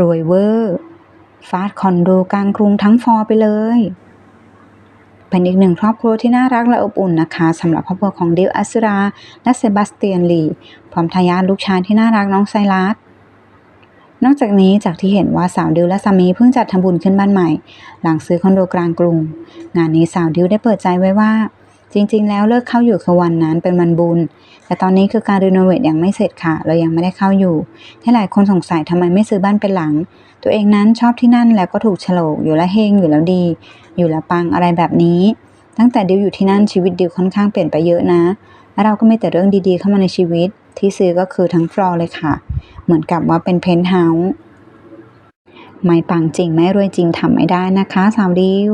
รวยเวอร์ฟาดคอนโดกลางกรุงทั้งฟอร์ไปเลย เป็นอีกหนึ่งครอบครัวที่น่ารักและอบอุ่นนะคะสำหรับครอบครัวของเดลอัสราและเซบาสเตียนลีพร้อมทายาทลูกชายที่น่ารักน้องไซรัสนอกจากนี้จากที่เห็นว่าสาวดิวและสามีเพิ่งจัดทำบุญขึ้นบ้านใหม่ หลังซื้อคอนโดกลางกรุง งานนี้สาวดิวได้เปิดใจไว้ว่า จริงๆ แล้วเลิกเข้าอยู่คือวันนั้นเป็นวันบุญ แต่ตอนนี้คือการรีโนเวทยังไม่เสร็จค่ะ เรายังไม่ได้เข้าอยู่ที่หลายคนสงสัยทำไมไม่ซื้อบ้านเป็นหลัง ตัวเองนั้นชอบที่นั่นแล้วก็ถูกฉลกอยู่แล้วเฮงอยู่แล้วดี อยู่แล้วปังอะไรแบบนี้ ตั้งแต่ดิวอยู่ที่นั่นชีวิตดิวค่อนข้างเปลี่ยนไปเยอะนะและเราก็มีแต่เรื่องดีๆ เข้ามาในชีวิต ที่ซื้อก็คือทั้งฟลอร์เลยค่ะ เหมือนกับว่าเป็นเพนท์เฮาส์ไม่ปังจริงไม่รวยจริงทำไม่ได้นะคะสาวดิว